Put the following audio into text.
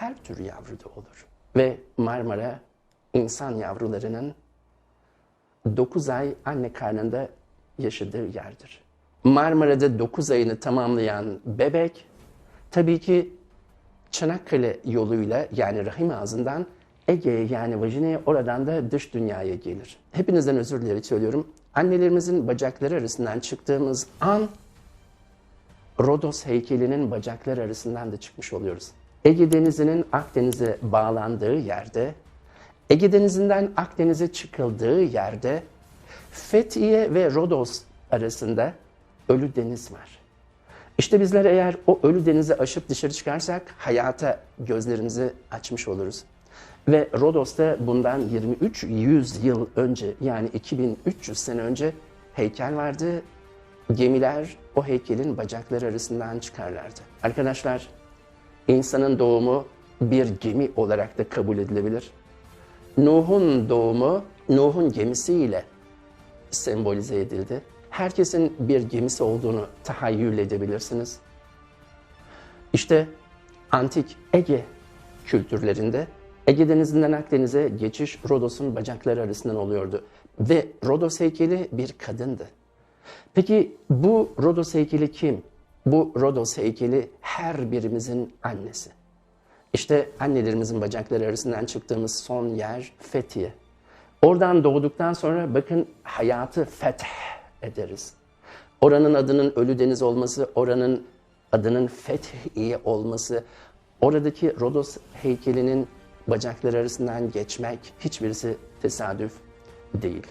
her tür yavru da olur. Ve Marmara insan yavrularının 9 ay anne karnında yaşadığı yerdir. Marmara'da 9 ayını tamamlayan bebek tabii ki Çanakkale yoluyla yani rahim ağzından Ege'ye yani vajinaya oradan da dış dünyaya gelir. Hepinizden özür dileyerek söylüyorum. Annelerimizin bacakları arasından çıktığımız an Rodos heykelinin bacakları arasından da çıkmış oluyoruz. Ege Denizi'nin Akdeniz'e bağlandığı yerde, Ege Denizi'nden Akdeniz'e çıkıldığı yerde Fethiye ve Rodos arasında Ölü Deniz var. İşte bizler eğer o Ölü Deniz'i aşıp dışarı çıkarsak hayata gözlerimizi açmış oluruz. Ve Rodos'ta bundan 23 100 yıl önce yani 2300 sene önce heykel vardı. Gemiler o heykelin bacakları arasından çıkarlardı. Arkadaşlar insanın doğumu bir gemi olarak da kabul edilebilir. Nuh'un doğumu Nuh'un gemisiyle sembolize edildi. Herkesin bir gemisi olduğunu tahayyül edebilirsiniz. İşte antik Ege kültürlerinde Ege Denizi'nden Akdeniz'e geçiş Rodos'un bacakları arasından oluyordu. Ve Rodos heykeli bir kadındı. Peki bu Rodos heykeli kim? Bu Rodos heykeli her birimizin annesi. İşte annelerimizin bacakları arasından çıktığımız son yer Fethiye. Oradan doğduktan sonra bakın hayatı feth ederiz. Oranın adının Ölü Deniz olması, oranın adının Fethiye olması, oradaki Rodos heykelinin bacakları arasından geçmek hiçbirisi tesadüf değil.